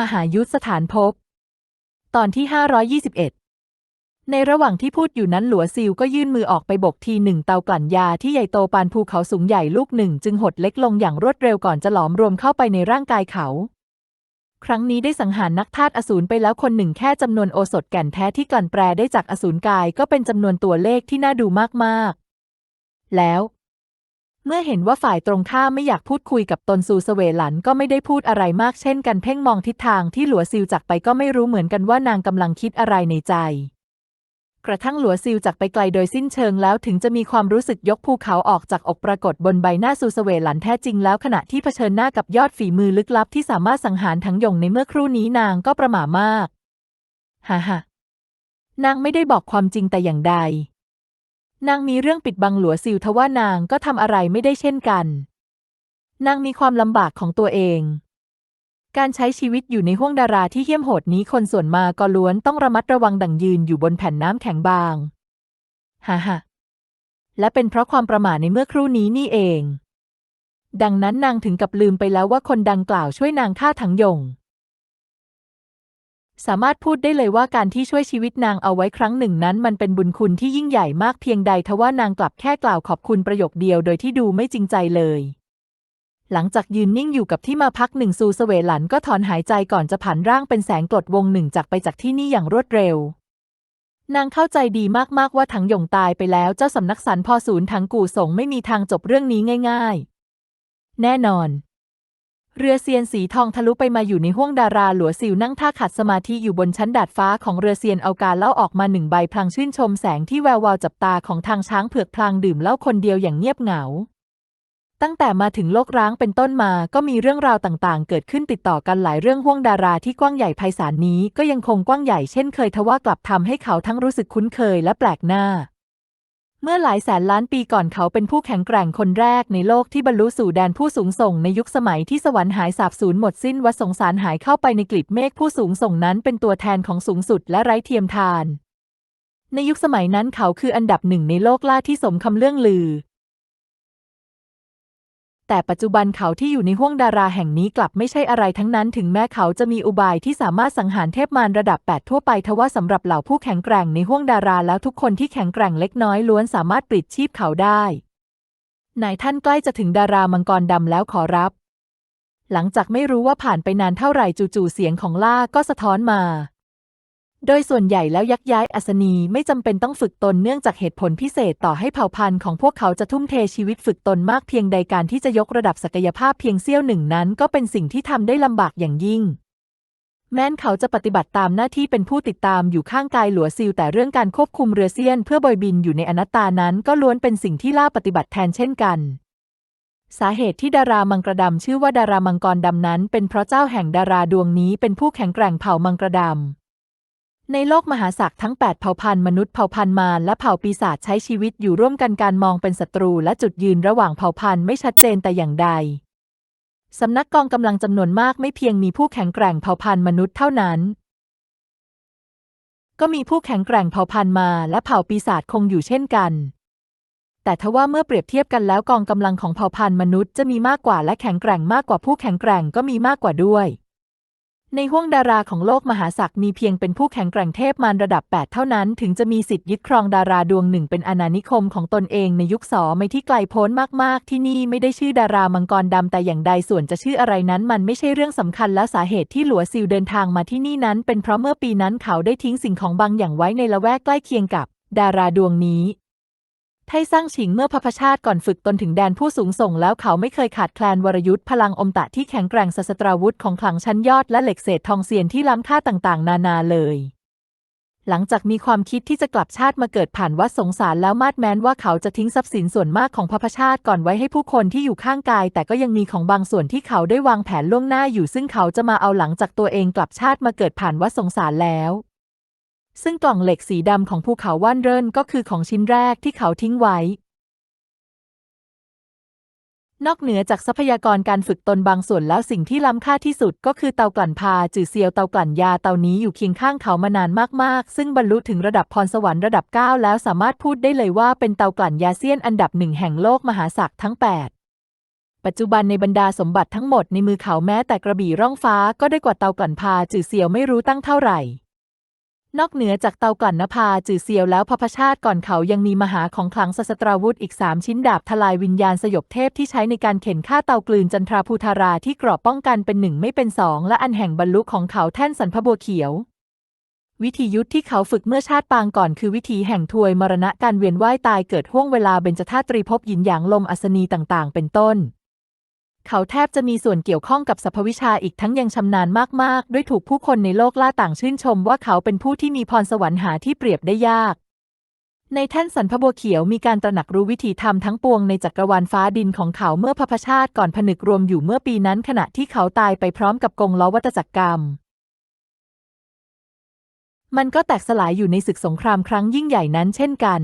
มหายุทธสถานภพตอนที่ 521 ในระหว่างที่พูดอยู่นั้นหลัวซิวก็ยื่นมือออกไปบกทีหนึ่งเตากลั่นยาที่ใหญ่โตปานภูเขาสูงใหญ่ลูกหนึ่ง จึงหดเล็กลงอย่างรวดเร็วก่อนจะหลอมรวมเข้าไปในร่างกายเขา ครั้งนี้ได้สังหารนักธาตุอสูรไปแล้วคนหนึ่งแค่จำนวนโอสถแก่นแท้ที่กลั่นแปรได้จากอสูรกายก็เป็นจำนวนตัวเลขที่น่าดูมากๆ แล้ว เมื่อเห็นว่าฝ่ายตรงข้ามไม่อยากพูดคุยกับตนซูเสเวหลันก็ไม่ได้พูดอะไรมากเช่นกันเพ่งมองทิศทางที่หลัวซิวจากไปก็ไม่รู้เหมือนกันว่านางกำลังคิดอะไรในใจ กระทั่งหลัวซิวจากไปไกลโดยสิ้นเชิงแล้วถึงจะมีความรู้สึกยกภูเขาออกจากอกปรากฏบนใบหน้าซูเสเวหลันแท้จริงแล้วขณะที่เผชิญหน้ากับยอดฝีมือลึกลับที่สามารถสังหารทั้งยงในเมื่อครู่นี้นางก็ประหม่ามากฮ่าฮ่านางไม่ได้บอกความจริงแต่อย่างใด นางมีเรื่องปิดบังหลัวซิวทว่านางก็ทำอะไรไม่ได้เช่นกัน นางมีความลำบากของตัวเอง การใช้ชีวิตอยู่ในห้วงดาราที่เหี้ยมโหดนี้คนส่วนมากก็ล้วนต้องระมัดระวังดังยืนอยู่บนแผ่นน้ำแข็งบางฮ่าฮ่าและเป็นเพราะความประมาทในเมื่อครู่นี้นี่เอง ดังนั้นนางถึงกับลืมไปแล้วว่าคนดังกล่าวช่วยนางฆ่าถังยง สามารถพูดได้เลยว่าการที่ช่วยชีวิตนางเอาไว้ครั้งหนึ่งนั้น มันเป็นบุญคุณที่ยิ่งใหญ่มากเพียงใดทว่านางกลับแค่กล่าวขอบคุณประโยคเดียวโดยที่ดูไม่จริงใจเลย หลังจากยืนนิ่งอยู่กับที่มาพักหนึ่งซูเสเวหลันก็ถอนหายใจก่อนจะผันร่างเป็นแสงกรดวงหนึ่งจากไปจากที่นี่อย่างรวดเร็วนางเข้าใจดีมากๆว่าถังหยงตายไปแล้วเจ้าสำนักสันพอศูนย์ถังกู่สงไม่มีทางจบเรื่องนี้ง่าย ๆ แน่นอน เรือเซียนสีทองทะลุไปมาอยู่ในห้วงดาราหลัวซิวนั่งท่าขัดสมาธิอยู่บนชั้นดาดฟ้าของเรือเซียนเอาการเล่าออกมาหนึ่งใบพลางชื่นชมแสงที่แวววาวจับตาของทางช้างเผือกพลางดื่มเหล้าคนเดียวอย่างเงียบเหงา ตั้งแต่มาถึงโลกร้างเป็นต้นมาก็มีเรื่องราวต่างๆ เกิดขึ้นติดต่อกันหลายเรื่องห้วงดาราที่กว้างใหญ่ไพศาลนี้ก็ยังคงกว้างใหญ่เช่นเคยทว่ากลับทำให้เขาทั้งรู้สึกคุ้นเคยและแปลกหน้า เมื่อหลายแสนล้านปีก่อนเขาเป็นผู้แข็งแกร่งคนแรกในโลกที่บรรลุสู่แดนผู้สูงส่งในยุคสมัยที่สวรรค์หายสาบสูญหมดสิ้นวัดสงสารหายเข้าไปในกลีบเมฆผู้สูงส่งนั้นเป็นตัวแทนของสูงสุดและไร้เทียมทาน ในยุคสมัยนั้นเขาคืออันดับหนึ่งในโลกล่าที่สมคำเรื่องลือ แต่ปัจจุบันเขาที่อยู่ในห้วงดาราแห่งนี้กลับไม่ใช่อะไรทั้งนั้น ถึงแม้เขาจะมีอุบายที่สามารถสังหารเทพมารระดับ 8 ทั่วไปทว่าสำหรับเหล่าผู้แข็งแกร่งในห้วงดาราแล้วทุกคนที่แข็งแกร่งเล็กน้อยล้วนสามารถปลิดชีพเขาได้นายท่านใกล้จะถึงดารามังกรดำแล้วขอรับ หลังจากไม่รู้ว่าผ่านไปนานเท่าไหร่จู่ๆเสียงของล่าก็สะท้อนมา โดยส่วนใหญ่แล้วยักย้ายอัศนีไม่จำเป็นต้องฝึกตนเนื่องจากเหตุผลพิเศษต่อให้เผ่าพันธุ์ของพวกเขาจะทุ่มเทชีวิตฝึกตนมากเพียงใดการที่จะยกระดับศักยภาพเพียงเสี้ยวหนึ่งนั้น ก็เป็นสิ่งที่ทำได้ลำบากอย่างยิ่ง แม้นเขาจะปฏิบัติตามหน้าที่เป็นผู้ติดตามอยู่ข้างกายหลัวซิลแต่เรื่องการควบคุมเรือเซียน เพื่อบอยบินอยู่ในอนัตตานั้น ก็ล้วนเป็นสิ่งที่ล่าปฏิบัติแทนเช่นกันสาเหตุที่ดารามังกรดำชื่อว่าดารามังกรดำนั้น เป็นเพราะเจ้าแห่งดาราดวงนี้เป็นผู้แข็งแกร่งเผ่ามังกรดำ ในโลกมหาศักดิ์ทั้ง 8 เผ่าพันธุ์มนุษย์เผ่าพันธุ์มารและเผ่าปีศาจใช้ชีวิตอยู่ร่วมกันการมองเป็นศัตรูและจุดยืนระหว่างเผ่าพันธุ์ไม่ชัดเจนแต่อย่างใด สำนักกองกำลังจำนวนมากไม่เพียงมีผู้แข็งแกร่งเผ่าพันธุ์มนุษย์เท่านั้น ก็มีผู้แข็งแกร่งเผ่าพันธุ์มาและเผ่าปีศาจคงอยู่เช่นกัน แต่ทว่าเมื่อเปรียบเทียบกันแล้วกองกำลังของเผ่าพันธุ์มนุษย์จะมีมากกว่าและแข็งแกร่งมากกว่าผู้แข็งแกร่งก็มีมากกว่าด้วย ในห้วงดาราของโลกมหาศักดิ์มีเพียงเป็นผู้แข็งแกร่งเทพมารระดับ 8 เท่านั้น ถึงจะมีสิทธิ์ยึดครองดาราดวงหนึ่งเป็นอาณานิคมของตนเองในยุคสอไม่ที่ไกลโพ้นมาก ๆ ที่นี่ไม่ได้ชื่อดารามังกรดำแต่อย่างใดส่วนจะชื่ออะไรนั้น มันไม่ใช่เรื่องสำคัญและสาเหตุที่หลัวซิลเดินทางมาที่นี่นั้น เป็นเพราะเมื่อปีนั้นเขาได้ทิ้งสิ่งของบางอย่างไว้ในละแวกใกล้เคียงกับ ดาราดวงนี้ ไทสร้างฉิงเมื่อพระพชาติก่อนฝึกตนถึงแดนผู้สูงส่งแล้วเขาไม่เคยขาดแคลนวรยุทธ์พลังอมตะที่แข็งแกร่งศาสตราวุธของขลังชั้นยอดและเหล็กเศษทองเซียนที่ล้ำค่าต่างๆ นานาเลย หลังจากมีความคิดที่จะกลับชาติมาเกิดผ่านวัดสงสารแล้วมาดแม้นว่าเขาจะทิ้งทรัพย์สินส่วนมากของพระพชาติก่อนไว้ให้ผู้คนที่อยู่ข้างกาย แต่ก็ยังมีของบางส่วนที่เขาได้วางแผนล่วงหน้าอยู่ซึ่งเขาจะมาเอาหลังจากตัวเองกลับชาติมาเกิดผ่านวัดสงสารแล้ว ซึ่งกล่องเหล็กสีดำของภูเขาว่านเริ่นก็คือของชิ้นแรกที่เขาทิ้งไว้ นอกเหนือจากทรัพยากรการฝึกตนบางส่วนแล้วสิ่งที่ล้ำค่าที่สุดก็คือเตากลั่นพาจือเซียวเตากลั่นยาเตานี้อยู่เคียงข้างเขามานานมากๆ ซึ่งบรรลุถึงระดับพรสวรรค์ระดับ 9 แล้วสามารถพูดได้เลยว่าเป็นเตากลั่นยาเซียนอันดับหนึ่งแห่งโลกมหาศักดิ์ทั้ง 8ปัจจุบันในบรรดาสมบัติทั้งหมดในมือเขาแม้แต่กระบี่ร่องฟ้าก็ได้กว่าเตากลั่นพาจือเซียวไม่รู้ตั้งเท่าไหร่ นอกเหนือจากเตากลั่นนภาจือเซียวแล้วพพชาติก่อนเขายังมีมหาของขลังศัตราวุธอีกสามชิ้นดาบทลายวิญญาณสยบเทพที่ใช้ในการเข็นฆ่าเตากลืนจันทราภูธาราที่กรอบป้องกันเป็นหนึ่งไม่เป็นสองและอันแห่งบรรลุของเขาแท่นสันพบัวเขียว วิธียุทธที่เขาฝึกเมื่อชาติปางก่อนคือวิธีแห่งทวยมรณะการเวียนว่ายตายเกิดห่วงเวลาเบญจธาตุตรีภพหยินหยางลมอัศนีต่างๆ เป็นต้น เขาแทบจะมีส่วนเกี่ยวข้องกับสรรพวิชาอีกทั้งยังชำนาญมาก ๆ ด้วยถูกผู้คนในโลกล่าต่างชื่นชมว่าเขาเป็นผู้ที่มีพรสวรรค์หาที่เปรียบได้ยาก ในแท่นสันพบัวเขียวมีการตระหนักรู้วิธีทำทั้งปวงในจักรวาลฟ้าดินของเขาเมื่อพพชาติก่อนผนึกรวมอยู่เมื่อปีนั้นขณะที่เขาตายไปพร้อมกับกงล้อวัตจักรกรรม มันก็แตกสลายอยู่ในศึกสงครามครั้งยิ่งใหญ่นั้นเช่นกัน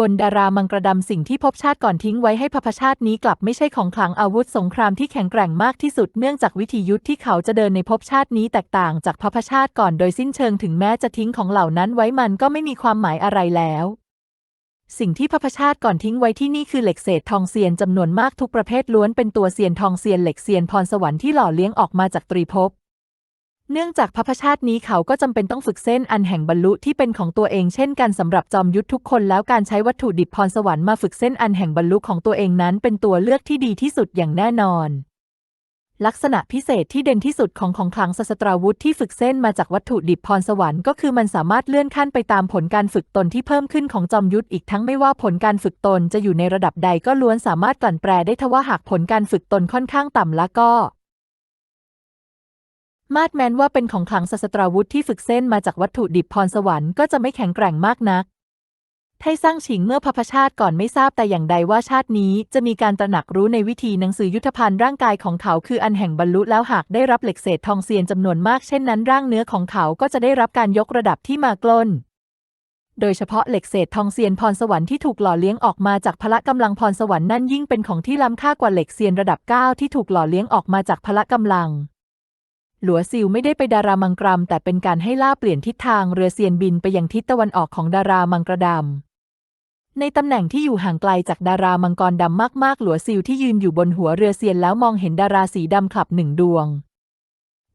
บนดารามังกรดำสิ่งที่พบชาติก่อนทิ้งไว้ให้พพชาตินี้กลับไม่ใช่ของขลังอาวุธสงครามที่แข็งแกร่งมากที่สุดเนื่องจากวิธียุทธที่เขาจะเดินในภพชาตินี้แตกต่างจากพพชาติก่อนโดยสิ้นเชิงถึงแม้จะทิ้งของเหล่านั้นไว้มันก็ไม่มีความหมายอะไรแล้ว สิ่งที่พพชาติก่อนทิ้งไว้ที่นี่คือเหล็กเศษทองเซียนจำนวนมากทุกประเภทล้วนเป็นตัวเซียนทองเซียนเหล็กเซียนพรสวรรค์ที่หล่อเลี้ยงออกมาจากตรีภพ เนื่องจากพระพชาตินี้เขาก็จำเป็นต้องฝึกเส้นอันแห่งบรรลุที่เป็นของตัวเองเช่นกันสำหรับจอมยุทธทุกคนแล้วการใช้วัตถุดิบพรสวรรค์มาฝึกเส้นอันแห่งบรรลุของตัวเองนั้น เป็นตัวเลือกที่ดีที่สุดอย่างแน่นอน ลักษณะพิเศษที่เด่นที่สุดของของขลังศัตราวุธที่ฝึกเส้นมาจากวัตถุดิบพรสวรรค์ก็คือมันสามารถเลื่อนขั้นไปตามผลการฝึกตนที่เพิ่มขึ้นของจอมยุทธอีกทั้งไม่ว่าผลการฝึกตนจะอยู่ในระดับใดก็ล้วนสามารถกลั่นแปลได้ทว่าหากผลการฝึกตนค่อนข้างต่ำแล้วก็ มาดแม้นว่าเป็นของขลังศัตราวุธที่ฝึกเส้นมาจากวัตถุดิบพรสวรรค์ก็จะไม่แข็งแกร่งมากนัก ไทสร้างฉิงเมื่อพพชาติก่อนไม่ทราบแต่อย่างใดว่าชาตินี้จะมีการตระหนักรู้ในวิธีหนังสือยุทธภัณฑ์ร่างกายของเขาคืออันแห่งบรรลุแล้วหากได้รับเหล็กเศษทองเซียนจำนวนมากเช่นนั้นร่างเนื้อของเขาก็จะได้รับการยกระดับที่มากล้นโดยเฉพาะเหล็กเศษทองเซียนพรสวรรค์ที่ถูกหล่อเลี้ยงออกมาจากพละกำลังพรสวรรค์นั่นยิ่งเป็นของที่ล้ำค่ากว่าเหล็กเซียนระดับ 9 ที่ถูกหล่อเลี้ยงออกมาจากพละกำลัง หลัวซิลไม่ได้ไปดารามังกรมแต่เป็นการให้ล่าเปลี่ยนทิศทางเรือเซียนบินไปยังทิศตะวันออกของดารามังกรดำ ในตำแหน่งที่อยู่ห่างไกลจากดารามังกรดำมากๆ หลัวซิลที่ยืนอยู่บนหัวเรือเซียนแล้วมองเห็นดาราสีดำคลับหนึ่งดวง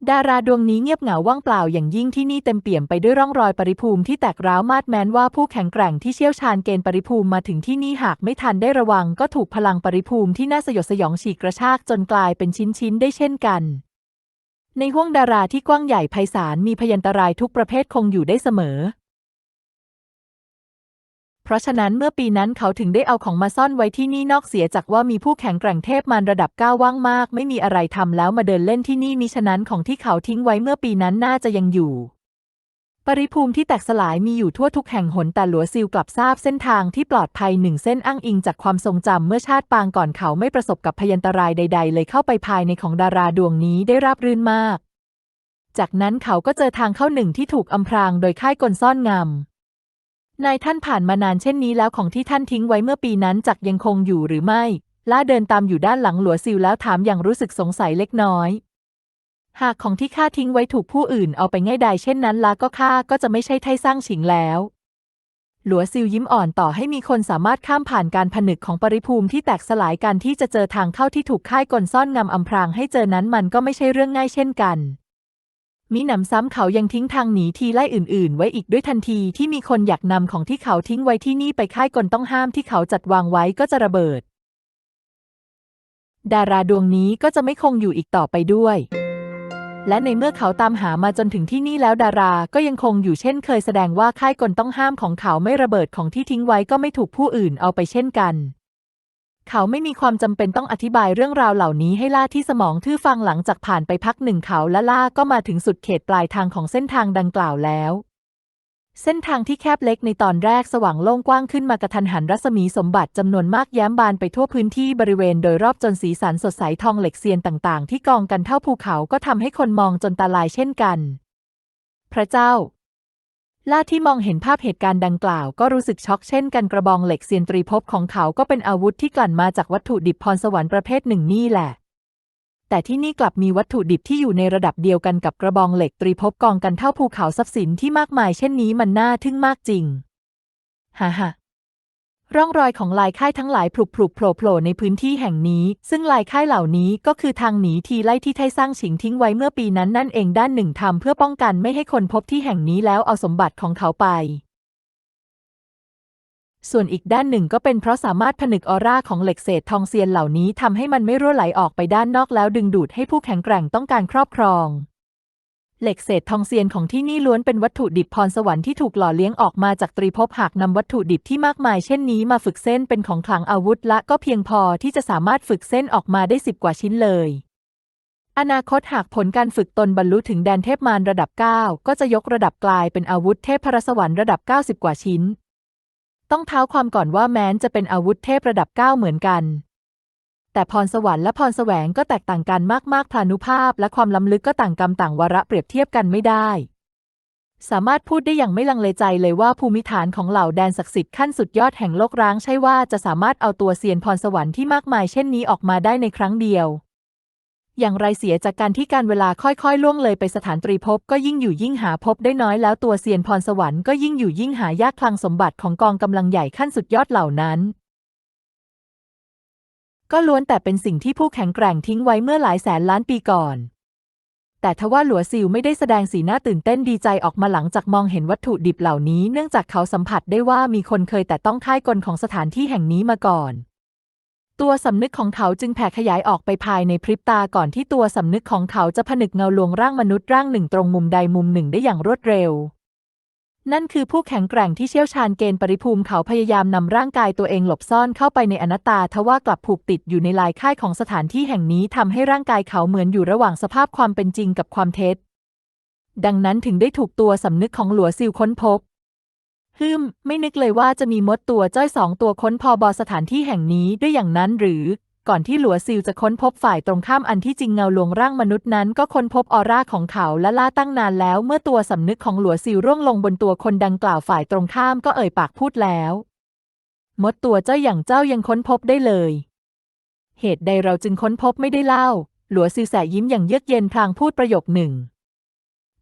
ดาราดวงนี้เงียบเหงาว่างเปล่าอย่างยิ่งที่นี่เต็มเปี่ยมไปด้วยร่องรอยปริภูมิที่แตกร้าวมาดแม้นว่าผู้แข็งแกร่งที่เชี่ยวชาญเกณฑ์ปริภูมิมาถึงที่นี่หากไม่ทันได้ระวัง ก็ถูกพลังปริภูมิที่น่าสยดสยองฉีกกระชากจนกลายเป็นชิ้นๆได้เช่นกัน ในห้วงดาราที่กว้างใหญ่ไพศาลมีพยันตรายทุกประเภทคงอยู่ได้เสมอ เพราะฉะนั้นเมื่อปีนั้นเขาถึงได้เอาของมาซ่อนไว้ที่นี่นอกเสียจากว่ามีผู้แข็งแกร่งเทพมารระดับก้าว่างมาก ไม่มีอะไรทำแล้วมาเดินเล่นที่นี่มิฉะนั้นของที่เขาทิ้งไว้เมื่อปีนั้นน่าจะยังอยู่ ปริภูมิที่แตกสลายมีอยู่ทั่วทุกแห่งหนแต่หลัวซิลกลับทราบเส้นทางที่ปลอดภัยหนึ่งเส้นอ้างอิงจากความทรงจำเมื่อชาติปางก่อนเขาไม่ประสบกับพยันตรายใด ๆ เลยเข้าไปภายในของดาราดวงนี้ได้ราบรื่นมาก จากนั้นเขาก็เจอทางเข้าหนึ่งที่ถูกอำพรางโดยค่ายกลซ่อนงำนายท่านผ่านมานานเช่นนี้แล้วของที่ท่านทิ้งไว้เมื่อปีนั้นจักยังคงอยู่หรือไม่ล่าเดินตามอยู่ด้านหลังหลัวซิลแล้วถามอย่างรู้สึกสงสัยเล็กน้อย หากของที่ข้าทิ้งไว้ถูกผู้อื่นเอาไปง่ายดายเช่นนั้นละก็ข้าก็จะไม่ใช่ไทสร้างฉิงแล้ว หลัวซิลยิ้มอ่อนต่อให้มีคนสามารถข้ามผ่านการผนึกของปริภูมิที่แตกสลายกันที่จะเจอทางเข้าที่ถูกค่ายกลซ่อนงำอำพรางให้เจอนั้นมันก็ไม่ใช่เรื่องง่ายเช่นกันมิหนำซ้ำเขายังทิ้งทางหนีทีไล่อื่น ๆ ไว้อีกด้วยทันทีที่มีคนอยากนำของที่เขาทิ้งไว้ที่นี่ไปค่ายกลต้องห้ามที่เขาจัดวางไว้ก็จะระเบิด ดาราดวงนี้ก็จะไม่คงอยู่อีกต่อไปด้วย และในเมื่อเขาตามหามาจนถึงที่นี่แล้วดาราก็ยังคงอยู่เช่นเคยแสดงว่าค่ายกลต้องห้ามของเขาไม่ระเบิดของที่ทิ้งไว้ก็ไม่ถูกผู้อื่นเอาไปเช่นกัน เขาไม่มีความจำเป็นต้องอธิบายเรื่องราวเหล่านี้ให้ล่าที่สมองทื่อฟังหลังจากผ่านไปพักหนึ่งเขาและล่าก็มาถึงสุดเขตปลายทางของเส้นทางดังกล่าวแล้ว เส้นทางที่แคบเล็กในตอนแรกสว่างโล่งกว้างขึ้นมากระทันหันรัศมีสมบัติจำนวนมากแย้มบานไปทั่วพื้นที่บริเวณโดยรอบจนสีสันสดใสทองเหล็กเซียนต่างๆ ที่กองกันเท่าภูเขาก็ทำให้คนมองจนตาลายเช่นกัน พระเจ้า ล่าที่มองเห็นภาพเหตุการณ์ดังกล่าวก็รู้สึกช็อกเช่นกันกระบองเหล็กเซียนตรีภพของเขาก็เป็นอาวุธที่กลั่นมาจากวัตถุดิบพรสวรรค์ประเภทหนึ่งนี่แหละ แต่ที่นี่กลับมีวัตถุดิบที่อยู่ในระดับเดียวกันกับกระบองเหล็กตรีภพกองกันเท่าภูเขาทรัพย์สินที่มากมายเช่นนี้มันน่าทึ่งมากจริงฮ่าฮ่าร่องรอยของลายค่ายทั้งหลายพลุกพลุกโผล่โผล่ในพื้นที่แห่งนี้ ซึ่งลายค่ายเหล่านี้ก็คือทางหนีทีไล่ที่ไทสร้างฉิงทิ้งไว้เมื่อปีนั้นนั่นเองด้านหนึ่งทำเพื่อป้องกันไม่ให้คนพบที่แห่งนี้แล้วเอาสมบัติของเขาไป ส่วนอีกด้านหนึ่งก็เป็นเพราะสามารถผนึกออร่าของเหล็กเศษทองเซียนเหล่านี้ทำให้มันไม่รั่วไหลออกไปด้านนอกแล้วดึงดูดให้ผู้แข็งแกร่งต้องการครอบครอง เหล็กเศษทองเซียนของที่นี่ล้วนเป็นวัตถุดิบพรสวรรค์ที่ถูกหล่อเลี้ยงออกมาจากตรีภพหากนำวัตถุดิบที่มากมายเช่นนี้มาฝึกเส้นเป็นของขลังอาวุธละก็เพียงพอที่จะสามารถฝึกเส้นออกมาได้สิบกว่าชิ้นเลยอนาคตหากผลการฝึกตนบรรลุถึงแดนเทพมารระดับ 9 ก็จะยกระดับกลายเป็นอาวุธเทพพรสวรรค์ระดับ 90 กว่าชิ้น ต้องเท้าความก่อนว่าแม้นจะเป็นอาวุธเทพระดับ9เหมือนกัน แต่พรสวรรค์และพรแสวงก็แตกต่างกันมากๆพลานุภาพและความล้ำลึกก็ต่างกรรมต่างวาระเปรียบเทียบกันไม่ได้ สามารถพูดได้อย่างไม่ลังเลใจเลยว่าภูมิฐานของเหล่าแดนศักดิ์สิทธิ์ขั้นสุดยอดแห่งโลกร้างใช่ว่าจะสามารถเอาตัวเซียนพรสวรรค์ที่มากมายเช่นนี้ออกมาได้ในครั้งเดียว อย่างไรเสียจากการที่การเวลาค่อยๆ ล่วงเลยไปสถานตรีภพก็ยิ่งอยู่ยิ่งหาพบได้น้อยแล้วตัวเซียนพรสวรรค์ก็ยิ่งอยู่ยิ่งหายากคลังสมบัติของกองกำลังใหญ่ขั้นสุดยอดเหล่านั้นก็ล้วนแต่เป็นสิ่งที่ผู้แข็งแกร่งทิ้งไว้เมื่อหลายแสนล้านปีก่อน แต่ทว่าหลัวซิวไม่ได้แสดงสีหน้าตื่นเต้นดีใจออกมาหลังจากมองเห็นวัตถุดิบเหล่านี้ เนื่องจากเขาสัมผัสได้ว่ามีคนเคยแต่ต้องค่ายกลของสถานที่แห่งนี้มาก่อน ตัวสำนึกของเขาจึงแผ่ขยายออกไปภายในพริบตาก่อนที่ตัวสำนึกของเขาจะผนึกเงาลวงร่างมนุษย์ร่างหนึ่งตรงมุมใดมุมหนึ่งได้อย่างรวดเร็ว นั่นคือผู้แข็งแกร่งที่เชี่ยวชาญเกณฑ์ปริภูมิเขาพยายามนำร่างกายตัวเองหลบซ่อนเข้าไปในอนัตตาทว่ากลับผูกติดอยู่ในลายค่ายของสถานที่แห่งนี้ทำให้ร่างกายเขาเหมือนอยู่ระหว่างสภาพความเป็นจริงกับความเท็จดังนั้นถึงได้ถูกตัวสำนึกของหลัวซิลค้นพบ ฮึมไม่นึกเลยว่าจะมีมดตัวจ้อยสองตัวค้นพอบอสถานที่แห่งนี้ด้วยอย่างนั้นหรือ ก่อนที่หลัวซิลจะค้นพบฝ่ายตรงข้ามอันที่จริงเงาลวงร่างมนุษย์นั้นก็ค้นพบออร่าของเขาและล่าตั้งนานแล้วเมื่อตัวสำนึกของหลัวซิลร่วงลงบนตัวคนดังกล่าวฝ่ายตรงข้ามก็เอ่ยปากพูดแล้ว มดตัวเจ้าอย่างเจ้ายังค้นพบได้เลย เหตุใดเราจึงค้นพบไม่ได้เล่า หลัวซิลแสยิ้มอย่างเยือกเย็นพลางพูดประโยคหนึ่ง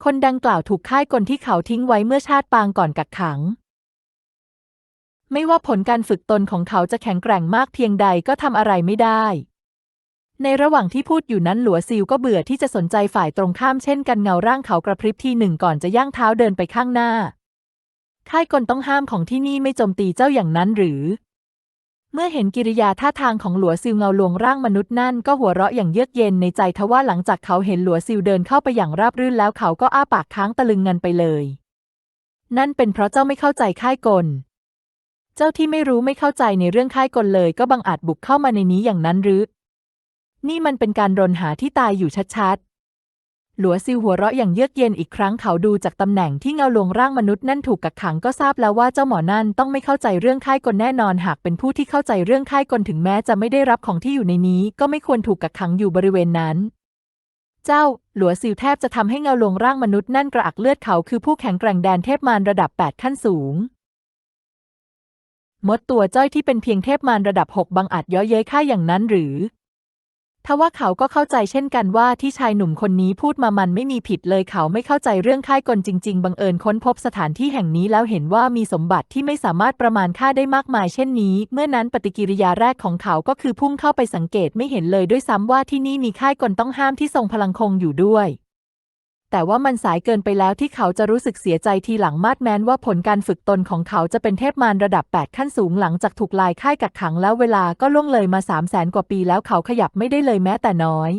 คนดังกล่าวถูกค่ายกลที่เขาทิ้งไว้เมื่อชาติปางก่อนกักขัง ไม่ว่าผลการฝึกตนของเขาจะแข็งแกร่งมากเพียงใดก็ทำอะไรไม่ได้ ในระหว่างที่พูดอยู่นั้นหลัวซิลก็เบื่อที่จะสนใจฝ่ายตรงข้ามเช่นกันเงาร่างเขากระพริบทีหนึ่งก่อนจะย่างเท้าเดินไปข้างหน้า ค่ายกลต้องห้ามของที่นี่ไม่โจมตีเจ้าอย่างนั้นหรือ เมื่อเห็นกิริยาท่าทางของหลัวซิลเงาลวงร่างมนุษย์นั่นก็หัวเราะอย่างเยือกเย็นในใจทว่าหลังจากเขาเห็นหลัวซิลเดินเข้าไปอย่างราบรื่นแล้วเขาก็อ้าปากค้างตะลึงงันไปเลย นั่นเป็นเพราะเจ้าไม่เข้าใจค่ายกล เจ้าที่ไม่รู้ไม่เข้าใจในเรื่องค่ายกลเลยก็บังอาจบุกเข้ามาในนี้อย่างนั้นหรือ นี่มันเป็นการรนหาที่ตายอยู่ชัดๆ หลัวซิวหัวเราะอย่างเยือกเย็นอีกครั้งเขาดูจากตำแหน่งที่เงาลวงร่างมนุษย์นั่นถูกกักขังก็ทราบแล้วว่าเจ้าหมอนั่นต้องไม่เข้าใจเรื่องค่ายกลแน่นอนหากเป็นผู้ที่เข้าใจเรื่องค่ายกลถึงแม้จะไม่ได้รับของที่อยู่ในนี้ ก็ไม่ควรถูกกักขังอยู่บริเวณนั้นเจ้า หลัวซิวแทบจะทำให้เงาลวงร่างมนุษย์นั่นกระอักเลือดเขาคือผู้แข็งแกร่งแดนเทพมารระดับ 8 ขั้นสูง มดตัวจ้อยที่เป็นเพียงเทพมารระดับ6บังอาจย้อเย้ยข้าอย่างนั้นหรือทว่าเขาก็เข้าใจเช่นกันว่าที่ชายหนุ่มคนนี้พูดมามันไม่มีผิดเลยเขาไม่เข้าใจเรื่องค่ายกลจริง ๆ บังเอิญค้นพบสถานที่แห่งนี้แล้วเห็นว่ามีสมบัติที่ไม่สามารถประมาณค่าได้มากมายเช่นนี้ เมื่อนั้นปฏิกิริยาแรกของเขาก็คือพุ่งเข้าไปสังเกตไม่เห็นเลยด้วยซ้ำว่าที่นี่มีค่ายกลต้องห้ามที่ทรงพลังคงอยู่ด้วย แต่ว่ามันสายเกินไปแล้วที่เขาจะรู้สึกเสียใจทีหลังมาดแม้นว่าผลการฝึกตนของเขาจะเป็นเทพมารระดับ 8 ขั้นสูงหลังจากถูกลายค่ายกักขังแล้วเวลาก็ล่วงเลยมา3 0 0แสนกว่าปีแล้วเขาขยับไม่ได้เลยแม้แต่น้อย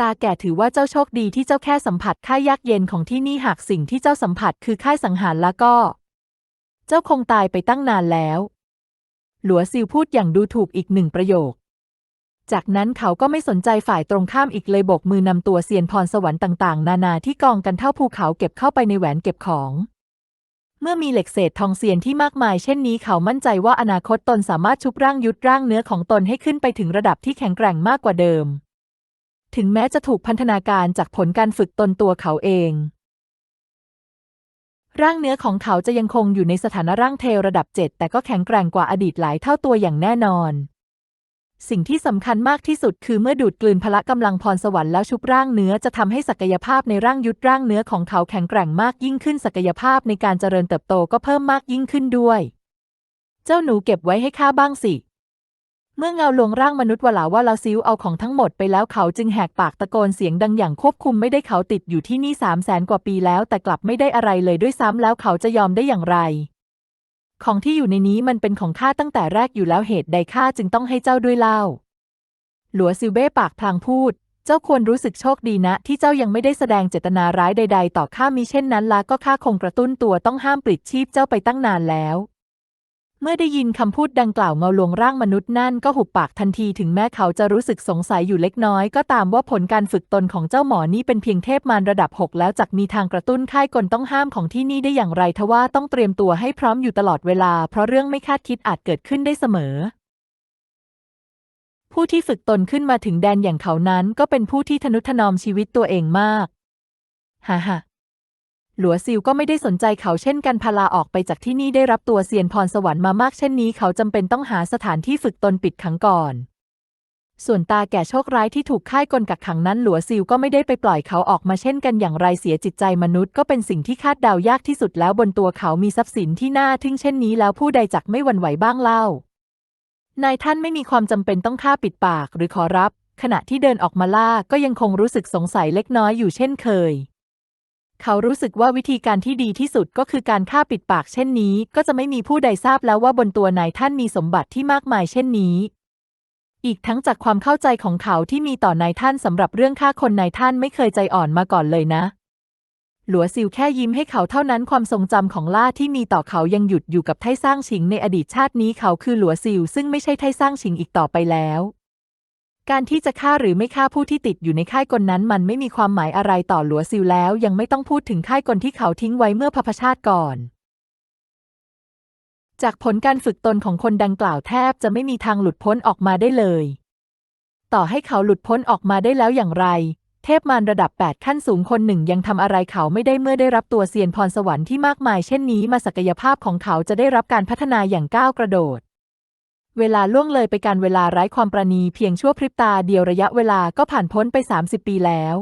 ตาแก่ถือว่าเจ้าโชคดีที่เจ้าแค่สัมผัสค่ายยากเย็นของที่นี่หากสิ่งที่เจ้าสัมผัสคือค่ายสังหารแล้วก็ เจ้าคงตายไปตั้งนานแล้ว หลัวซิวพูดอย่างดูถูกอีกหนึ่งประโยค จากนั้นเขาก็ไม่สนใจฝ่ายตรงข้ามอีกเลยโบกมือนำตัวเซียนพรสวรรค์ต่างๆ นานาที่กองกันเท่าภูเขาเก็บเข้าไปในแหวนเก็บของ เมื่อมีเหล็กเศษทองเซียนที่มากมาย เช่นนี้เขามั่นใจว่าอนาคตตนสามารถชุบร่างยุดร่างเนื้อของตนให้ขึ้นไปถึงระดับที่แข็งแกร่งมากกว่าเดิม ถึงแม้จะถูกพันธนาการจากผลการฝึกตนตัวเขาเอง ร่างเนื้อของเขาจะยังคงอยู่ในสถานะร่างเทลระดับ7แต่ก็แข็งแกร่งกว่าอดีตหลายเท่าตัวอย่างแน่นอน สิ่งที่สำคัญมากที่สุดคือเมื่อดูดกลืนพละกำลังพรสวรรค์แล้วชุบร่างเนื้อจะทำให้ศักยภาพในร่างยุดร่างเนื้อของเขาแข็งแกร่งมากยิ่งขึ้นศักยภาพในการเจริญเติบโตก็เพิ่มมากยิ่งขึ้นด้วย เจ้าหนูเก็บไว้ให้ข้าบ้างสิ เมื่อเงาลวงร่างมนุษย์วลาว่าลาซิวเอาของทั้งหมดไปแล้วเขาจึงแหกปากตะโกนเสียงดังอย่างควบคุมไม่ได้เขาติดอยู่ที่นี่สามแสนกว่าปีแล้วแต่กลับไม่ได้อะไรเลยด้วยซ้ำแล้วเขาจะยอมได้อย่างไร ของที่อยู่ในนี้มันเป็นของข้าตั้งแต่แรกอยู่แล้วเหตุใดข้าจึงต้องให้เจ้าด้วยเล่า หลัวซิวเบ้ปากพลางพูด เจ้าควรรู้สึกโชคดีนะ ที่เจ้ายังไม่ได้แสดงเจตนาร้ายใด ๆ ต่อข้ามิเช่นนั้นละก็ข้าคงกระตุ้นตัวต้องห้ามปลิดชีพเจ้าไปตั้งนานแล้ว เมื่อได้ยินคำพูดดังกล่าวเงาลวงร่างมนุษย์นั่นก็หุบปากทันทีถึงแม้เขาจะรู้สึกสงสัยอยู่เล็กน้อย ก็ตามว่าผลการฝึกตนของเจ้าหมอนี่เป็นเพียงเทพมารระดับ 6 แล้วจักมีทางกระตุ้นค่ายกลต้องห้ามของที่นี่ได้อย่างไรทว่าต้องเตรียมตัวให้พร้อมอยู่ตลอดเวลา เพราะเรื่องไม่คาดคิดอาจเกิดขึ้นได้เสมอ ผู้ที่ฝึกตนขึ้นมาถึงแดนอย่างเขานั้น ก็เป็นผู้ที่ทนุถนอมชีวิตตัวเองมากฮ่าฮ่า หลัวซิวก็ไม่ได้สนใจเขาเช่นกันพาลาออกไปจากที่นี่ได้รับตัวเซียนพรสวรรค์มามากเช่นนี้เขาจำเป็นต้องหาสถานที่ฝึกตนปิดขังก่อน ส่วนตาแก่โชคร้ายที่ถูกค่ายกลกักขังนั้นหลัวซิวก็ไม่ได้ไปปล่อยเขาออกมาเช่นกันอย่างไรเสียจิตใจมนุษย์ก็เป็นสิ่งที่คาดเดายากที่สุดแล้วบนตัวเขามีทรัพย์สินที่น่าทึ่งเช่นนี้แล้วผู้ใดจักไม่หวั่นไหวบ้างเล่านายท่านไม่มีความจำเป็นต้องฆ่าปิดปากหรือขอรับ ขณะที่เดินออกมาล่าก็ยังคงรู้สึกสงสัยเล็กน้อยอยู่เช่นเคย เขารู้สึกว่าวิธีการที่ดีที่สุดก็คือการฆ่าปิดปากเช่นนี้ ก็จะไม่มีผู้ใดทราบแล้วว่าบนตัวนายท่านมีสมบัติที่มากมายเช่นนี้ อีกทั้งจากความเข้าใจของเขาที่มีต่อนายท่านสำหรับเรื่องฆ่าคนนายท่านไม่เคยใจอ่อนมาก่อนเลยนะ หลัวซิวแค่ยิ้มให้เขาเท่านั้นความทรงจำของล่าที่มีต่อเขายังหยุดอยู่กับไทซ่างฉิงในอดีตชาตินี้เขาคือหลัวซิวซึ่งไม่ใช่ไทซ่างฉิงอีกต่อไปแล้ว การที่จะฆ่าหรือไม่ฆ่าผู้ที่ติดอยู่ในค่ายกลนั้น มันไม่มีความหมายอะไรต่อหลัวซิวแล้วยังไม่ต้องพูดถึงค่ายกลที่เขาทิ้งไว้เมื่อพพชาติก่อน จากผลการฝึกตนของคนดังกล่าวแทบจะไม่มีทางหลุดพ้นออกมาได้เลย ต่อให้เขาหลุดพ้นออกมาได้แล้วอย่างไร เทพมารระดับ 8 ขั้นสูงคนหนึ่งยังทำอะไรเขาไม่ได้เมื่อได้รับตัวเซียนพรสวรรค์ที่มากมายเช่นนี้มาศักยภาพของเขาจะได้รับการพัฒนาอย่างก้าวกระโดด เวลาล่วงเลยไปการเวลาไร้ความประณีเพียงชั่วพริบตาเดียวระยะเวลาก็ผ่านพ้นไป 30 ปีแล้ว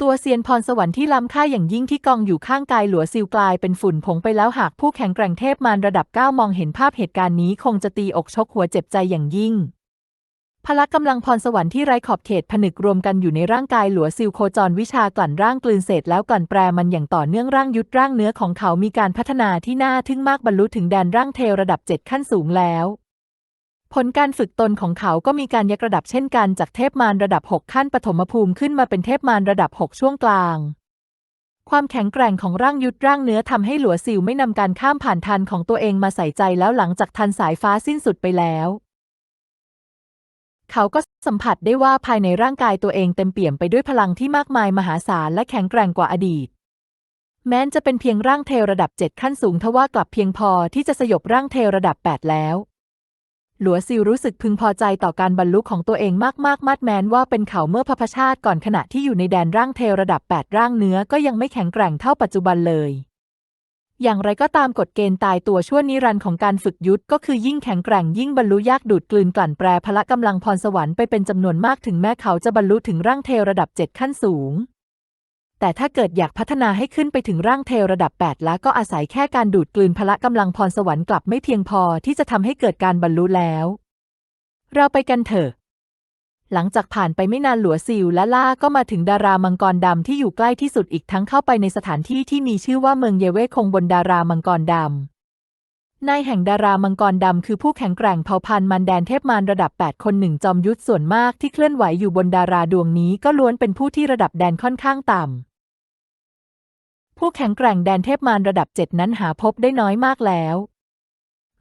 ตัวเซียนพรสวรรค์ที่ล้ำค่าอย่างยิ่งที่กองอยู่ข้างกายหลัวซิวกลายเป็นฝุ่นผงไปแล้วหากผู้แข็งแกร่งเทพมารระดับ9มองเห็นภาพเหตุการณ์นี้คงจะตีอกชกหัวเจ็บใจอย่างยิ่งพละกำลังพรสวรรค์ที่ไร้ขอบเขตผนึกรวมกันอยู่ในร่างกายหลัวซิลโคจรวิชากลั่นร่างกลืนเศษแล้วกลั่นแปรมันอย่างต่อเนื่องร่างยุดร่างเนื้อของเขามีการพัฒนาที่น่าทึ่งมากบรรลุถึงแดนร่างเทวระดับเจ็ดขั้นสูงแล้ว ผลการฝึกตนของเขาก็มีการยกระดับเช่นกันจากเทพมารระดับ 6 ขั้นปฐมภูมิขึ้นมาเป็นเทพมารระดับ 6 ช่วงกลาง ความแข็งแกร่งของร่างยุดร่างเนื้อทำให้หลัวซิลไม่นำการข้ามผ่านทันของตัวเองมาใส่ใจแล้วหลังจากทันสายฟ้าสิ้นสุดไปแล้ว เขาก็สัมผัสได้ว่าภายในร่างกายตัวเองเต็มเปี่ยมไปด้วยพลังที่มากมายมหาศาลและแข็งแกร่งกว่าอดีตแม้นจะเป็นเพียงร่างเทวระดับ 7 ขั้นสูงทว่า กลับเพียงพอที่จะสยบร่างเทวระดับ 8 แล้ว หลัวซิลรู้สึกพึงพอใจต่อการบรรลุของตัวเองมากๆมัดแม้นว่าเป็นเขาเมื่อพระพชาติก่อนขณะที่อยู่ในแดนร่างเทวระดับ 8 ร่างเนื้อก็ยังไม่แข็งแกร่งเท่าปัจจุบันเลย อย่างไรก็ตามกฎเกณฑ์ตายตัวชั่วนิรันดร์ของการฝึกยุทธก็คือยิ่งแข็งแกร่งยิ่งบรรลุยากดูดกลืนกลั่นแปรพละกำลังพรสวรรค์ไปเป็นจำนวนมากถึงแม้เขาจะบรรลุถึงร่างเทวระดับ 7 ขั้นสูง แต่ถ้าเกิดอยากพัฒนาให้ขึ้นไปถึงร่างเทลระดับ 8 แล้วก็อาศัยแค่การดูดกลืนพละกำลังพรสวรรค์กลับไม่เพียงพอที่จะทำให้เกิดการบรรลุแล้ว เราไปกันเถอะ หลังจากผ่านไปไม่นานหลัวซิลและล่าก็มาถึงดารามังกรดำที่อยู่ใกล้ที่สุดอีกทั้งเข้าไปในสถานที่ที่มีชื่อว่าเมืองเยเวคงบนดารามังกรดำ นายแห่งดารามังกรดำคือผู้แข็งแกร่งเผ่าพันธุ์มันแดนเทพมารระดับ 8 คนหนึ่งจอมยุทธส่วนมากที่เคลื่อนไหวอยู่บนดาราดวงนี้ก็ล้วนเป็นผู้ที่ระดับแดนค่อนข้างต่ำ ผู้แข็งแกร่งแดนเทพมารระดับ 7 นั้นหาพบได้น้อยมากแล้ว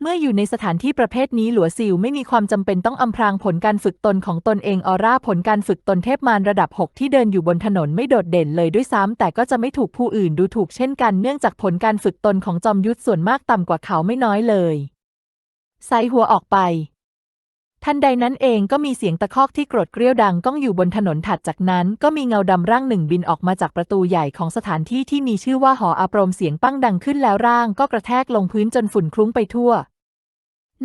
เมื่ออยู่ในสถานที่ประเภทนี้หลัวซิวไม่มีความจำเป็นต้องอำพรางผลการฝึกตนของตนเองออร่าผลการฝึกตนเทพมารระดับ 6 ที่เดินอยู่บนถนนไม่โดดเด่นเลยด้วยซ้ำแต่ก็จะไม่ถูกผู้อื่นดูถูกเช่นกันเนื่องจากผลการฝึกตนของจอมยุทธส่วนมากต่ำกว่าเขาไม่น้อยเลยไซหัวออกไป ทันใดนั้นเองก็มีเสียงตะคอกที่โกรธเกรี้ยวดังก้องอยู่บนถนนถัดจากนั้น ก็มีเงาดำร่างหนึ่งบินออกมาจากประตูใหญ่ของสถานที่ที่มีชื่อว่าหออาปรมเสียงปั้งดังขึ้นแล้วร่างก็กระแทกลงพื้นจนฝุ่นคลุ้งไปทั่ว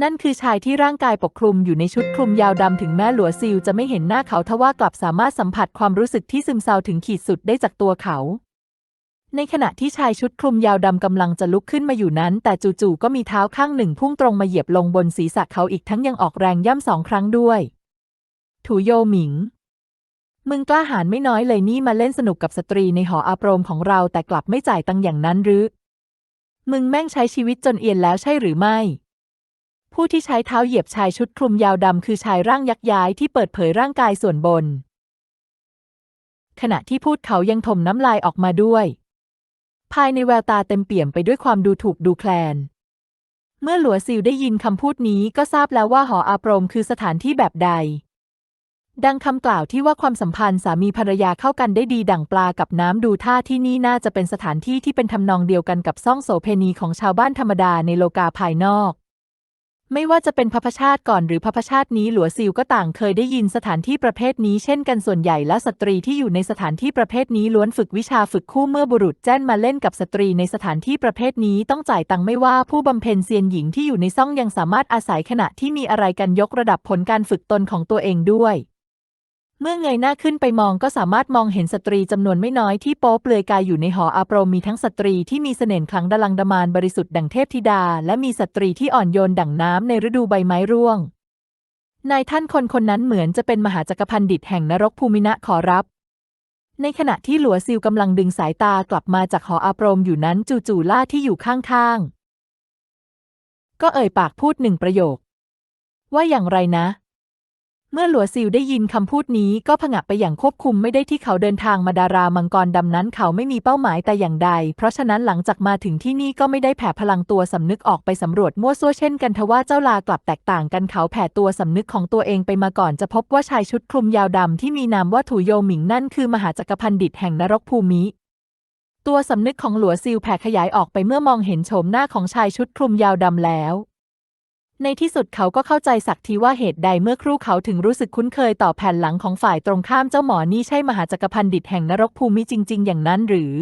นั่นคือชายที่ร่างกายปกคลุมอยู่ในชุดคลุมยาวดำถึงแม้หลัวซิลจะไม่เห็นหน้าเขาทว่ากลับสามารถสัมผัสความรู้สึกที่ซึมเซาถึงขีดสุดได้จากตัวเขา ในขณะที่ชายชุดคลุมยาวดำกำลังจะลุกขึ้นมาอยู่นั้น แต่จู่ๆก็มีเท้าข้างหนึ่งพุ่งตรงมาเหยียบลงบนศีรษะเขาอีกทั้งยังออกแรงย่ำสองครั้งด้วย ถูโยหมิง มึงกล้าหาญไม่น้อยเลยนี่มาเล่นสนุกกับสตรีในหออาโปรมของเราแต่กลับไม่จ่ายตังค์อย่างนั้นหรือ มึงแม่งใช้ชีวิตจนเอียนแล้วใช่หรือไม่ ผู้ที่ใช้เท้าเหยียบชายชุดคลุมยาวดำคือชายร่างยักษ์ย้ายที่เปิดเผยร่างกายส่วนบน ขณะที่พูดเขายังถมน้ำลายออกมาด้วย ภายในแววตาเต็มเปี่ยมไปด้วยความดูถูกดูแคลน เมื่อหลัวซิวได้ยินคำพูดนี้ก็ทราบแล้วว่าหออาโปรมคือสถานที่แบบใด ดังคำกล่าวที่ว่าความสัมพันธ์สามีภรรยาเข้ากันได้ดีดั่งปลากับน้ำดูท่าที่นี่น่าจะเป็นสถานที่ที่เป็นทำนองเดียวกันกับซ่องโสเพณีของชาวบ้านธรรมดาในโลกาภายนอก ไม่ว่าจะเป็นพระพชาติก่อนหรือพระพชาตินี้หลัวซิวก็ต่างเคยได้ยินสถานที่ประเภทนี้เช่นกันส่วนใหญ่และสตรีที่อยู่ในสถานที่ประเภทนี้ล้วนฝึกวิชาฝึกคู่เมื่อบุรุษแจ้นมาเล่นกับสตรีในสถานที่ประเภทนี้ต้องจ่ายตังค์ไม่ว่าผู้บำเพ็ญเซียนหญิงที่อยู่ในซ่องยังสามารถอาศัยขณะที่มีอะไรกันยกระดับผลการฝึกตนของตัวเองด้วย เมื่อเงยหน้าขึ้นไปมองก็สามารถมองเห็นสตรีจำนวนไม่น้อยที่โป๊เปลือยกายอยู่ในหออาโปรมีทั้งสตรีที่มีเสน่ห์คลังดลังดมานบริสุทธิ์ดังเทพธิดา และมีสตรีที่อ่อนโยนดั่งน้ำในฤดูใบไม้ร่วง นายท่านคนคนนั้นเหมือนจะเป็นมหาจักรพันดิตแห่งนรกภูมินะขอรับ ในขณะที่หลัวซิลกำลังดึงสายตากลับมาจากหออาโปรมอยู่นั้นจู่ๆล่าที่อยู่ข้างๆก็เอ่ยปากพูดหนึ่งประโยค ว่าอย่างไรนะ เมื่อหลัวซิลได้ยินคำพูดนี้ก็ผงะไปอย่างควบคุมไม่ได้ที่เขาเดินทางมาดารามังกรดำนั้นเขาไม่มีเป้าหมายแต่อย่างใด เพราะฉะนั้นหลังจากมาถึงที่นี่ก็ไม่ได้แผ่พลังตัวสำนึกออกไปสำรวจมั่วซั่วเช่นกันทว่าเจ้าลากลับแตกต่างกันเขาแผ่ตัวสำนึกของตัวเองไปมาก่อนจะพบว่าชายชุดคลุมยาวดำที่มีนามว่าถูโยหมิงนั่นคือมหาจักรพันดิตแห่งนรกภูมิตัวสำนึกของหลัวซิลแผ่ขยายออกไปเมื่อมองเห็นโฉมหน้าของชายชุดคลุมยาวดำแล้ว ในที่สุดเขาก็เข้าใจสักทีว่าเหตุใดเมื่อครู่เขาถึงรู้สึกคุ้นเคยต่อแผ่นหลังของฝ่ายตรงข้ามเจ้าหมอนี่ใช่มหาจักรพันดิตแห่งนรกภูมิจริง ๆ อย่างนั้นหรือ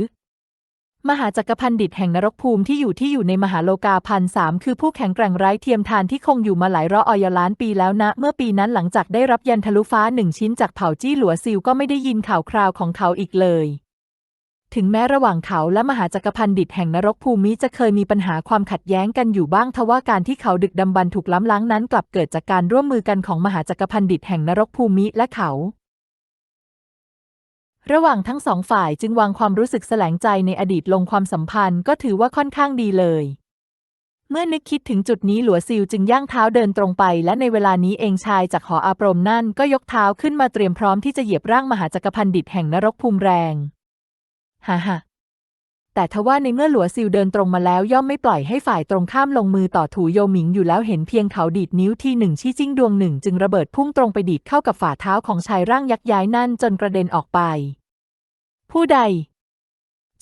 มหาจักรพันดิตแห่งนรกภูมิที่อยู่ที่อยู่ในมหาโลกาพันสามคือผู้แข็งแกร่งไร้เทียมทานที่คงอยู่มาหลายร้อยล้านปีแล้วนะ เมื่อปีนั้นหลังจากได้รับยันทะลุฟ้าหนึ่งชิ้นจากเผ่าจี้หลัวซิลก็ไม่ได้ยินข่าวคราวของเขาอีกเลย ถึงแม้ระหว่างเขาและมหาจักรพันดิตแห่งนรกภูมิจะเคยมีปัญหาความขัดแย้งกันอยู่บ้างทว่าการที่เขาดึกดำบรรพ์ถูกล้ำล้างนั้นกลับเกิดจากการร่วมมือกันของมหาจักรพันดิตแห่งนรกภูมิและเขา ระหว่างทั้งสองฝ่ายจึงวางความรู้สึกแสลงใจในอดีตลงความสัมพันธ์ก็ถือว่าค่อนข้างดีเลย เมื่อนึกคิดถึงจุดนี้หลัวซิลจึงย่างเท้าเดินตรงไป และในเวลานี้เองชายจากหออาปรมนั่นก็ยกเท้าขึ้นมาเตรียมพร้อมที่จะเหยียบร่างมหาจักรพันดิตแห่งนรกภูมิแรง ฮ่าฮ่าแต่ทว่าในเมื่อหลัวซิลเดินตรงมาแล้วย่อมไม่ปล่อยให้ฝ่ายตรงข้ามลงมือต่อถูโยหมิงอยู่แล้วเห็นเพียงเขาดีดนิ้วที่หนึ่งชี้จิ้งดวงหนึ่งจึงระเบิดพุ่งตรงไปดีดเข้ากับฝ่าเท้าของชายร่างยักษ์ย้ายนั่นจนกระเด็นออกไป ผู้ใด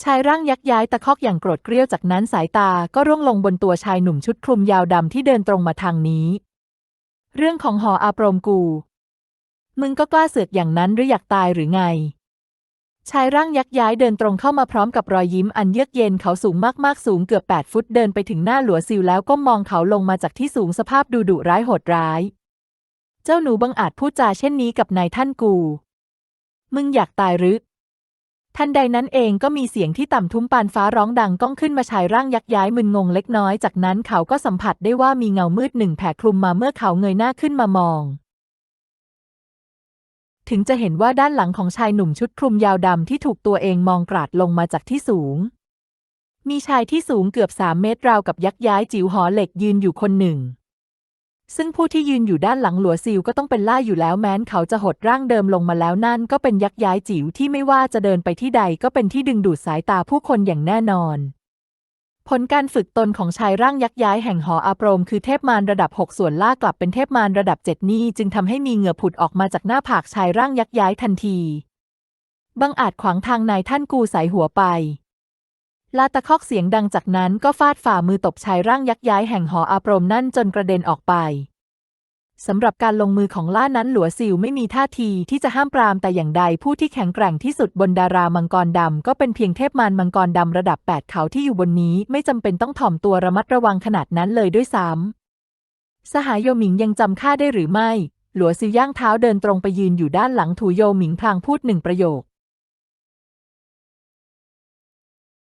ชายร่างยักษ์ย้ายตะคอกอย่างโกรธเกรี้ยวจากนั้นสายตาก็ร่วงลงบนตัวชายหนุ่มชุดคลุมยาวดำที่เดินตรงมาทางนี้ เรื่องของหออาโปรมกู มึงก็กล้าเสือกอย่างนั้นหรืออยากตายหรือไง ชายร่างยักษ์ย้ายเดินตรงเข้ามาพร้อมกับรอยยิ้มอันเยือกเย็นเขาสูงมากๆสูงเกือบ 8 ฟุตเดินไปถึงหน้าหลัวซิลแล้วก็มองเขาลงมาจากที่สูงสภาพดูดุร้ายโหดร้าย เจ้าหนูบังอาจพูดจาเช่นนี้กับนายท่านกู มึงอยากตายหรือทันใดนั้นเองก็มีเสียงที่ต่ำทุ้มปานฟ้าร้องดังก้องขึ้นมาชายร่างยักษ์ย้ายมึนงงเล็กน้อยจากนั้นเขาก็สัมผัสได้ว่ามีเงามืดหนึ่งแผ่คลุมมาเมื่อเขาเงยหน้าขึ้นมามอง ถึงจะเห็นว่าด้านหลังของชายหนุ่มชุดคลุมยาวดำที่ถูกตัวเองมองกราดลงมาจากที่สูง มีชายที่สูงเกือบสามเมตรราวกับยักษ์ย้ายจิ๋วหอเหล็กยืนอยู่คนหนึ่ง ซึ่งผู้ที่ยืนอยู่ด้านหลังหลัวซิลก็ต้องเป็นล่าอยู่แล้วแม้นเขาจะหดร่างเดิมลงมาแล้วนั่นก็เป็นยักษ์ย้ายจิ๋วที่ไม่ว่าจะเดินไปที่ใดก็เป็นที่ดึงดูดสายตาผู้คนอย่างแน่นอน ผลการฝึกตนของชายร่างยักษ์ย้ายแห่งหออาโปรมคือเทพมารระดับ 6 ส่วนล่ากลับเป็นเทพมารระดับ 7 นี่จึงทำให้มีเหงื่อผุดออกมาจากหน้าผากชายร่างยักษ์ย้ายทันที บังอาจขวางทางนายท่านกูสายหัวไป ลาตะคอกเสียงดังจากนั้นก็ฟาดฝ่ามือตบชายร่างยักษ์ย้ายแห่งหออาโปรมนั่นจนกระเด็นออกไป สำหรับการลงมือของล่านั้นหลัวซิลไม่มีท่าทีที่จะห้ามปรามแต่อย่างใดผู้ที่แข็งแกร่งที่สุดบนดารามังกรดำก็เป็นเพียงเทพมารมังกรดำระดับ 8 เขาที่อยู่บนนี้ไม่จำเป็นต้องถ่อมตัวระมัดระวังขนาดนั้นเลยด้วยซ้ำสหายโยหมิงยังจำข้าได้หรือไม่ หลัวซิลย่างเท้าเดินตรงไปยืนอยู่ด้านหลังถูโยหมิงพลางพูดหนึ่งประโยค